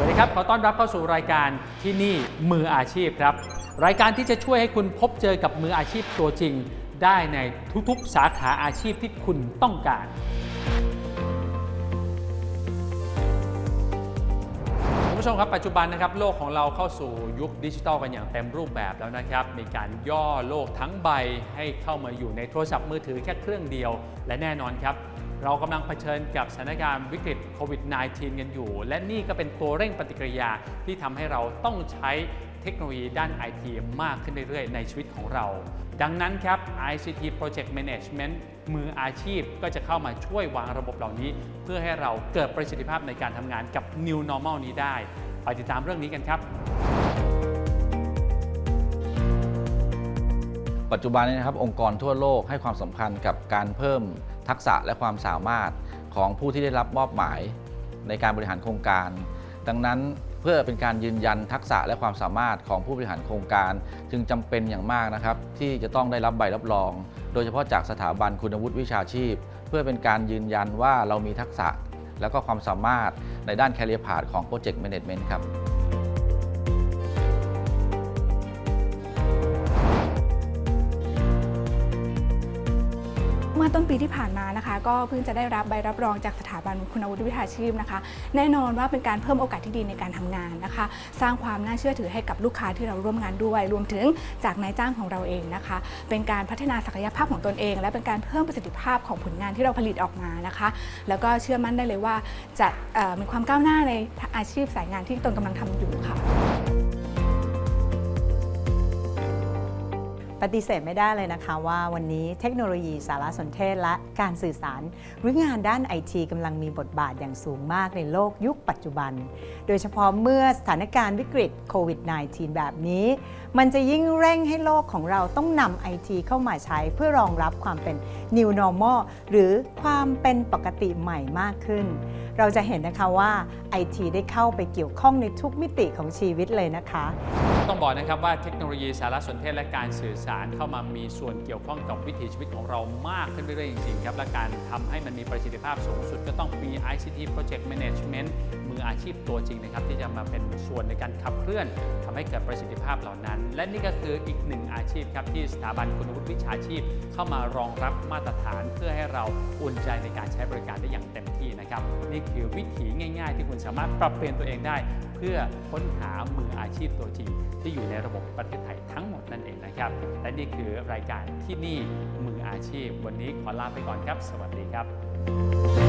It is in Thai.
สวัสดีครับ ขอต้อนรับเข้าสู่รายการที่นี่มืออาชีพครับ รายการที่จะช่วยให้คุณพบเจอกับมืออาชีพตัวจริง ได้ในทุกๆ สาขาอาชีพที่คุณต้องการ คุณผู้ชมครับปัจจุบันนะครับโลกของเราเข้าสู่ยุคดิจิทัลกันอย่างเต็มรูปแบบแล้วนะครับ มีการย่อโลกทั้งใบให้เข้ามาอยู่ในโทรศัพท์มือถือแค่เครื่องเดียว และแน่นอนครับ เรากำลังเผชิญกับสถานการณ์วิกฤตโควิด -19 กันอยู่ และนี่ก็เป็นตัวเร่งปฏิกิริยาที่ทำให้เราต้องใช้เทคโนโลยีด้านไอทีมากขึ้นเรื่อยๆ ในชีวิตของเรา ดังนั้นครับ ICT Project Management มืออาชีพก็จะเข้ามาช่วยวางระบบเหล่านี้ เพื่อให้เราเกิดประสิทธิภาพในการทำงานกับ New Normal นี้ได้ ไปติดตามเรื่องนี้กันครับ ปัจจุบันนี้นะครับองค์กรทั่วโลกให้ความสำคัญกับการเพิ่มทักษะและความสามารถของผู้ที่ได้รับมอบหมายในการบริหารโครงการ ดังนั้นเพื่อเป็นการยืนยันทักษะและความสามารถของผู้บริหารโครงการ จึงจำเป็นอย่างมากนะครับ ที่จะต้องได้รับใบรับรอง โดยเฉพาะจากสถาบันคุณวุฒิวิชาชีพ เพื่อเป็นการยืนยันว่าเรามีทักษะและก็ความสามารถในด้าน Career Path ของ Project Management ครับ เมื่อต้นปีที่ผ่านมานะคะ ก็เพิ่งจะได้รับใบรับรองจากสถาบันคุณวุฒิวิชาชีพนะคะ แน่นอนว่าเป็นการเพิ่มโอกาสที่ดีในการทำงานนะคะ สร้างความน่าเชื่อถือให้กับลูกค้าที่เราร่วมงานด้วย รวมถึงจากนายจ้างของเราเองนะคะ เป็นการพัฒนาศักยภาพของตนเอง และเป็นการเพิ่มประสิทธิภาพของผลงานที่เราผลิตออกมานะคะ แล้วก็เชื่อมั่นได้เลยว่าจะมีความก้าวหน้าในอาชีพสายงานที่ตนกำลังทำอยู่ค่ะ ปฏิเสธไม่ได้เลยนะคะว่าวันนี้เทคโนโลยีสารสนเทศและการสื่อสาร หรืองานด้านไอทีกำลังมีบทบาทอย่างสูงมากในโลกยุคปัจจุบัน โดยเฉพาะเมื่อสถานการณ์วิกฤตโควิด -19 แบบนี้ มันจะยิ่งเร่งให้โลกของเราต้องนำไอทีเข้ามาใช้เพื่อรองรับความเป็น New Normal หรือความเป็นปกติใหม่มากขึ้น เราจะเห็นนะคะว่าไอทีได้เข้าไปเกี่ยวข้องในทุกมิติของชีวิตเลยนะคะ ต้องบอกนะครับว่าเทคโนโลยีสารสนเทศและการสื่อสารเข้ามามีส่วนเกี่ยวข้องกับวิถีชีวิตของเรามากขึ้นเรื่อยๆจริงๆครับและการทำให้มันมีประสิทธิภาพสูงสุดก็ต้องมี ICT Project Management มืออาชีพตัวจริงนะครับที่จะมาเป็นส่วนในการขับเคลื่อนทำให้เกิดประสิทธิภาพเหล่านั้น และนี่ก็คืออีกหนึ่งอาชีพครับที่สถาบันคุณวุฒิวิชาชีพ เข้ามารองรับมาตรฐานเพื่อให้เราอุ่นใจในการใช้บริการได้อย่างเต็มที่ ครับ นี่คือวิถีง่าย ๆ ที่คุณสามารถปรับเปลี่ยนตัวเองได้ เพื่อค้นหามืออาชีพตัวจริงที่อยู่ในระบบประเทศไทยทั้งหมดนั่นเองนะครับ และนี่คือรายการที่นี่มืออาชีพ วันนี้ขอลาไปก่อนครับ สวัสดีครับ